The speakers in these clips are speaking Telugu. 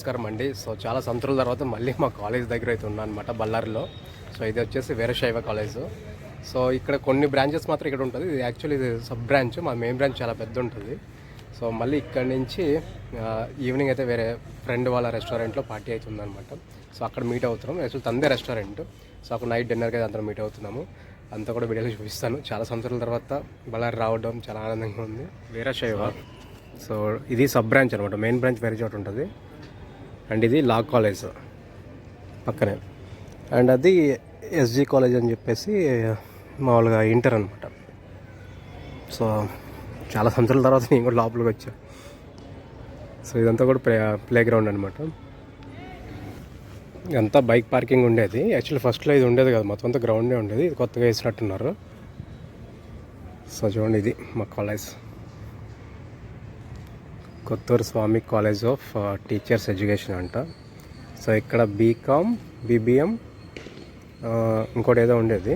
నమస్కారం అండి. సో చాలా సంవత్సరాల తర్వాత మళ్ళీ మా కాలేజ్ దగ్గర అయితే ఉన్నాను అనమాట బళ్ళారిలో. సో ఇది వచ్చేసి వీరశైవ కాలేజ్. సో ఇక్కడ కొన్ని బ్రాంచెస్ మాత్రం ఇక్కడ ఉంటుంది. ఇది యాక్చువల్లీ ఇది సబ్ బ్రాంచ్ మా మెయిన్ బ్రాంచ్ చాలా పెద్ద ఉంటుంది. సో మళ్ళీ ఇక్కడ నుంచి ఈవినింగ్ అయితే వేరే ఫ్రెండ్ వాళ్ళ రెస్టారెంట్లో పార్టీ అవుతుంది అనమాట సో అక్కడ మీట్ అవుతున్నాం. యాక్చువల్ తందే రెస్టారెంట్. సో అక్కడ నైట్ డిన్నర్కి అయితే అందరం మీట్ అవుతున్నాము. అంతా కూడా వీడియోలో చూపిస్తాను. చాలా సంవత్సరాల తర్వాత బళ్ళారి రావడం చాలా ఆనందంగా ఉంది. వీరశైవ. సో ఇది సబ్ బ్రాంచ్ అనమాట మెయిన్ బ్రాంచ్ వేరే చోట ఉంటుంది. అండ్ ఇది లా కాలేజ్ పక్కనే. అండ్ అది ఎస్జీ కాలేజ్ అని చెప్పేసి మామూలుగా ఇంటర్ అనమాట సో చాలా సంవత్సరాల తర్వాత నేను కూడా లోపలికి వచ్చా. సో ఇదంతా కూడా ప్లే ప్లే గ్రౌండ్ అనమాట అంతా బైక్ పార్కింగ్ ఉండేది. యాక్చువల్లీ ఫస్ట్లో ఇది ఉండేది కదా. మొత్తం అంతా గ్రౌండే ఉండేది. కొత్తగా వేసినట్టున్నారు. సో చూడండి ఇది మా college. Kotturu Swamy college of teachers education అంట. సో ఇక్కడ బీకామ్ బీబీఎం ఇంకోటి ఏదో ఉండేది.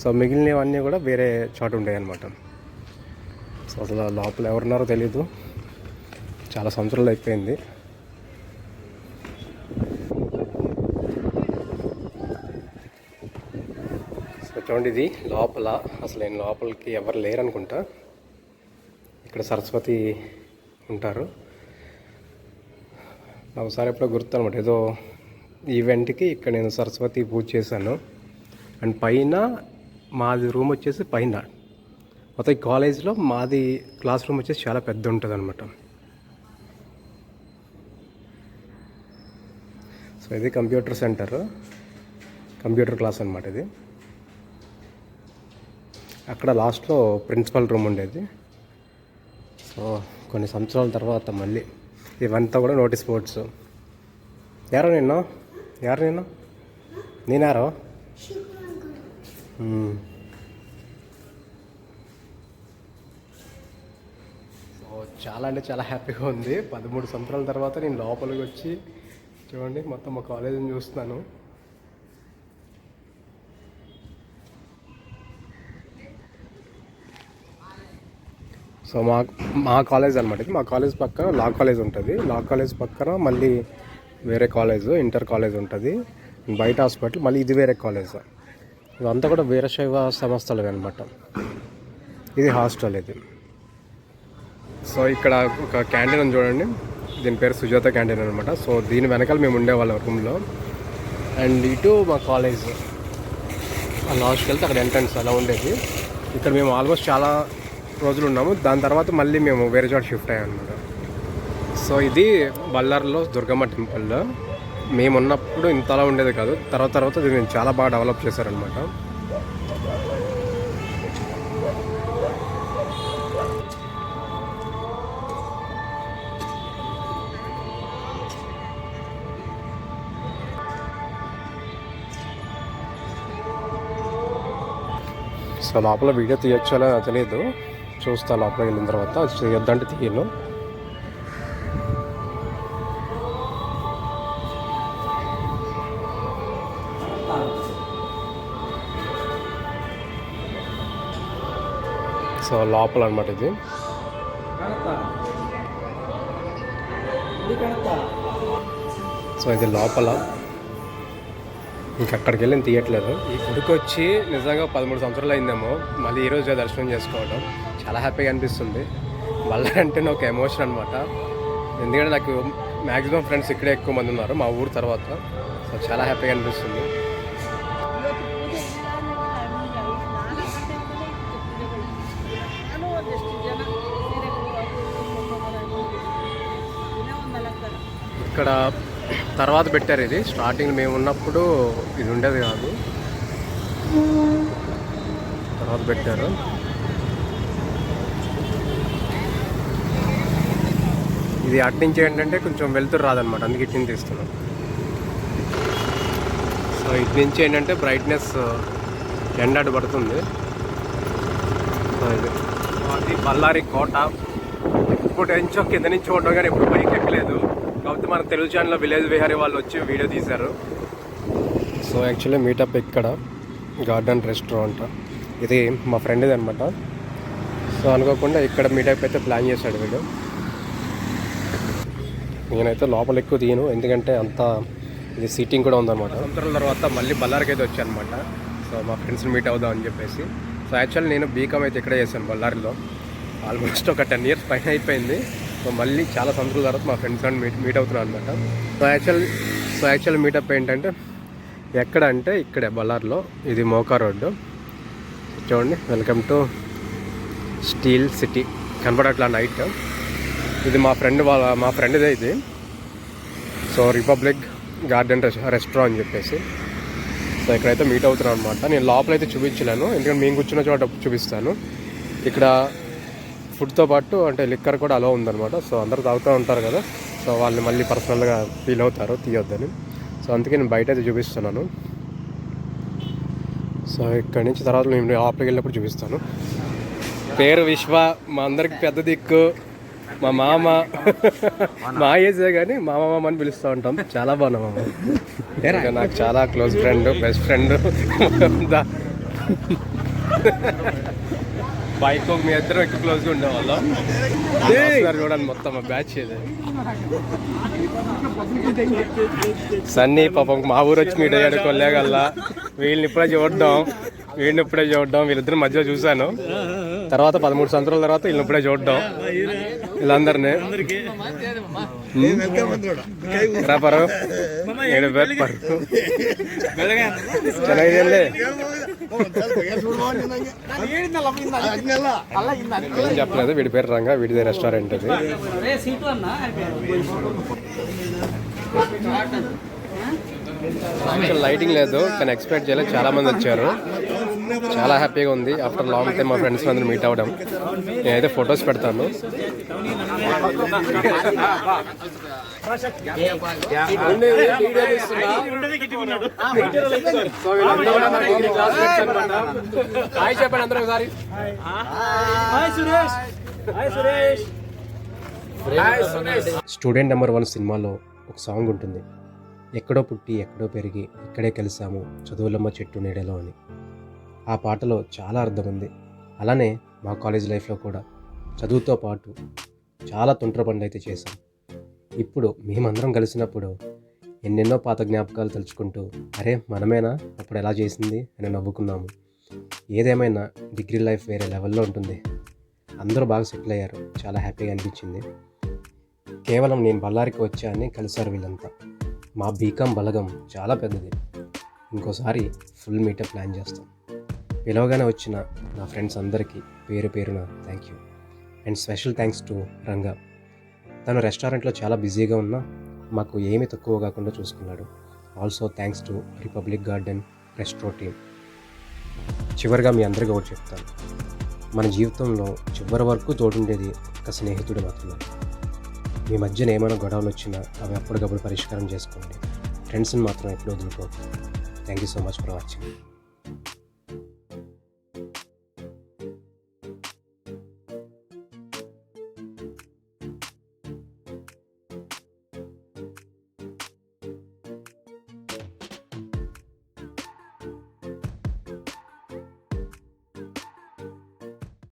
సో మిగిలినవన్నీ కూడా వేరే చోట ఉండేవి అనమాట సో అసలు లోపల ఎవరున్నారో తెలీదు. చాలా సంవత్సరాలు అయిపోయింది. సో చూడండి ఇది లోపల. అసలు నేను లోపలికి ఎవరు లేరు అనుకుంటా ఇక్కడ సరస్వతి ఉంటారు. నాకు ఒకసారి ఎప్పుడో గుర్తు అనమాట ఏదో ఈవెంట్కి ఇక్కడ నేను సరస్వతి పూజ చేశాను. అండ్ పైన మాది రూమ్ వచ్చేసి పైన. మొత్తం కాలేజ్లో మాది క్లాస్ రూమ్ వచ్చేసి చాలా పెద్ద ఉంటుంది అనమాట సో ఇది కంప్యూటర్ సెంటర్. కంప్యూటర్ క్లాస్ అనమాట ఇది. అక్కడ లాస్ట్లో ప్రిన్సిపల్ రూమ్ ఉండేది. సో కొన్ని సంవత్సరాల తర్వాత మళ్ళీ ఇవంతా కూడా నోటీస్ బోర్డ్స్. యారో నిన్న? యారు నిన్న? నేనారో? చాలా అంటే చాలా హ్యాపీగా ఉంది. పదమూడు సంవత్సరాల తర్వాత నేను లోపలికి వచ్చి చూడండి మొత్తం మా కాలేజీని చూస్తున్నాను. సో మా మా కాలేజ్ అనమాట ఇది. మా కాలేజ్ పక్కన లా కాలేజ్ ఉంటుంది. లా కాలేజ్ పక్కన మళ్ళీ వేరే కాలేజ్ ఇంటర్ కాలేజ్ ఉంటుంది. బయట హాస్పిటల్ మళ్ళీ ఇది వేరే కాలేజ్ ఇదంతా కూడా వీరశైవ సంస్థలు అనమాట ఇది హాస్టల్ ఇది. సో ఇక్కడ ఒక క్యాంటీన్ ఉంది చూడండి. దీని పేరు సుజాత క్యాంటీన్ అనమాట సో దీని వెనకాల మేము ఉండేవాళ్ళం రూమ్లో అండ్ ఇటు మా కాలేజ్ ఆ లాస్ట్కి వెళ్తే అక్కడ ఎంట్రన్స్ అలా ఉండేది. ఇక్కడ మేము ఆల్మోస్ట్ చాలా రోజులు ఉన్నాము. దాని తర్వాత మళ్ళీ మేము వేరే చోట షిఫ్ట్ అయ్యాం అనమాట సో ఇది బళ్ళార్లో దుర్గమ్మ టెంపుల్. మేము ఉన్నప్పుడు ఇంతలా ఉండేది కాదు. తర్వాత తర్వాత దీన్ని చాలా బాగా డెవలప్ చేశారనమాట సో లోపల వీడియో తీయచ్చో అలా తెలియదు. చూస్తా లోపలికి వెళ్ళిన తర్వాత. చేయొద్దంటే తీయను. సో లోపల అనమాట ఇది. సో ఇది లోపల. ఇంకక్కడికి వెళ్ళి తీయట్లేదు. ఈ గుడికి వచ్చి నిజంగా పదమూడు సంవత్సరాలు అయిందేమో. మళ్ళీ ఈరోజు దర్శనం చేసుకోవడం. చాలా హ్యాపీగా అనిపిస్తుంది. మళ్ళీ అంటే ఒక ఎమోషన్ అనమాట ఎందుకంటే నాకు మ్యాక్సిమం ఫ్రెండ్స్ ఇక్కడే ఎక్కువ మంది ఉన్నారు మా ఊరు తర్వాత. సో చాలా హ్యాపీగా అనిపిస్తుంది. ఇక్కడ తర్వాత పెట్టారు ఇది. స్టార్టింగ్ మేము ఉన్నప్పుడు ఇది ఉండేది కాదు. తర్వాత పెట్టారు. ఇది అటు నుంచి ఏంటంటే కొంచెం వెళ్తురు రాదనమాట అందుకే ఇటు నుంచి తీస్తున్నాం. సో ఇటు నుంచి ఏంటంటే బ్రైట్నెస్ uh, ఎండాడు పడుతుంది. సో ఇది. అది బళ్ళారి కోట. ఇప్పుడు ఎంచో కింద నుంచి చూడడం కానీ ఇప్పుడు పైకి ఎక్కలేదు. కాకపోతే మన తెలుగు ఛానల్లో విలేజ్ విహారీ వాళ్ళు వచ్చి వీడియో తీశారు. సో యాక్చువల్లీ మీటప్ ఇక్కడ. గార్డెన్ రెస్టారెంట్ ఇది మా ఫ్రెండ్ది అనమాట సో అనుకోకుండా ఇక్కడ మీటప్ అయితే ప్లాన్ చేశాడు వీడు. నేనైతే లోపల ఎక్కువ తీయను ఎందుకంటే అంత ఇది సీటింగ్ కూడా ఉందన్నమాట. సంవత్సరాల తర్వాత మళ్ళీ బళ్ళారికి అయితే వచ్చాను అనమాట సో మా ఫ్రెండ్స్ని మీట్ అవుదాం అని చెప్పేసి. సో యాక్చువల్ నేను బీకామ్ అయితే ఇక్కడే చేశాను బళ్ళారిలో ఆల్మోస్ట్ ఒక టెన్ ఇయర్స్ పైన అయిపోయింది. సో మళ్ళీ చాలా సంవత్సరాల తర్వాత మా ఫ్రెండ్స్ అని మీట్ మీట్ అవుతున్నాను అనమాట so actual so actual meetup ఏంటంటే ఎక్కడ అంటే ఇక్కడే బళ్ళారిలో ఇది మోకా రోడ్డు. చూడండి వెల్కమ్ టు స్టీల్ సిటీ. కనపడట్లా నైట్. ఇది మా ఫ్రెండ్ వాళ్ళ మా ఫ్రెండ్దే ఇది. సో రిపబ్లిక్ గార్డెన్ రెస్టారెంట్ అని చెప్పేసి. సో ఇక్కడైతే మీట్ అవుతున్నాను అనమాట నేను లోపలైతే చూపించలేను. ఎందుకంటే మేము కూర్చున్న చోట చూపిస్తాను. ఇక్కడ ఫుడ్తో పాటు అంటే లిక్కర్ కూడా అలో ఉందన్నమాట. సో అందరూ తాగుతూ ఉంటారు కదా. సో వాళ్ళని మళ్ళీ పర్సనల్గా ఫీల్ అవుతారు తీయొద్దని. సో అందుకే నేను బయట అయితే చూపిస్తున్నాను. సో ఇక్కడి నుంచి తర్వాత నేను లోపలికి వెళ్ళినప్పుడు చూపిస్తాను. పేరు విశ్వ మా అందరికి పెద్ద దిక్కు. మా మామ మా ఏజే కానీ మా మామ అని పిలుస్తూ ఉంటాం. చాలా బాగున్నా మామ. నాకు చాలా close friend best friend. Bike మీ ఇద్దరు ఎక్కువ క్లోజ్గా ఉండేవాళ్ళం. చూడండి మొత్తం బ్యాచ్ ఇది. సన్నీ పాపం మా ఊరు వచ్చి మీట్ అయ్యాడు కొల్లేగల్లా వీళ్ళని ఇప్పుడే చూడడం. వీళ్ళని ఇప్పుడే చూడడం. వీళ్ళిద్దరు మధ్యలో చూశాను. తర్వాత పదమూడు సంవత్సరాల తర్వాత వీళ్ళని ఇప్పుడే చూడడం. వీళ్ళందరినీ రాపరు ఏడు పేరు పరు ಚೆನ್ನಾಗಿದೆಯಲ್ಲೇ ఏం చెప్పలేదు వీడి పేరు రంగా వీడిదే రెస్టారెంట్ అది యాక్చువల్ లైటింగ్ లేదు కానీ ఎక్స్పెక్ట్ చేయలేదు చాలా మంది వచ్చారు చాలా హ్యాపీగా ఉంది. ఆఫ్టర్ లాంగ్ టైం మా ఫ్రెండ్స్ అందరూ మీట్ అవ్వడం. నేనైతే ఫొటోస్ పెడతాను. హాయ్ చెప్పండి అందరూ ఒకసారి. స్టూడెంట్ నెంబర్ వన్ సినిమాలో ఒక సాంగ్ ఉంటుంది. ఎక్కడో పుట్టి ఎక్కడో పెరిగి ఇక్కడే కలిసాము చదువులమ్మ చెట్టు నీడలో అని. ఆ పాటలో చాలా అర్థం ఉంది. అలానే మా కాలేజ్ లైఫ్లో కూడా. చదువుతో పాటు చాలా తుంట్ర పనులు అయితే చేశాం. ఇప్పుడు మేమందరం కలిసినప్పుడు ఎన్నెన్నో పాత జ్ఞాపకాలు తలుచుకుంటూ అరే మనమేనా? అప్పుడు ఎలా చేసింది? అని నవ్వుకున్నాము. ఏదేమైనా డిగ్రీ లైఫ్ వేరే లెవెల్లో ఉంటుంది. అందరూ బాగా సెటిల్ అయ్యారు. చాలా హ్యాపీగా అనిపించింది. కేవలం నేను బళ్ళారికి వచ్చా అని కలిసారు వీళ్ళంతా. మా బీకాం బలగం చాలా పెద్దది. ఇంకోసారి ఫుల్ మీటప్ ప్లాన్ చేస్తాం. పిలవగానే వచ్చిన నా ఫ్రెండ్స్ అందరికీ పేరు పేరున thank you and special thanks to Ranga. తను రెస్టారెంట్లో చాలా బిజీగా ఉన్నా మాకు ఏమీ తక్కువ కాకుండా చూసుకున్నాడు. Also thanks to Republic Garden Restro team చివరిగా మీ అందరికీ ఒకటి చెప్తాను. మన జీవితంలో చివరి వరకు తోడుండేది ఒక స్నేహితుడు మాత్రమే. మీ మధ్యన ఏమైనా గొడవలు వచ్చినా అవి అప్పటికప్పుడు పరిష్కారం చేసుకోండి. ఫ్రెండ్స్ని మాత్రం ఎప్పుడూ వదులుకోవద్దు. Thank you so much for watching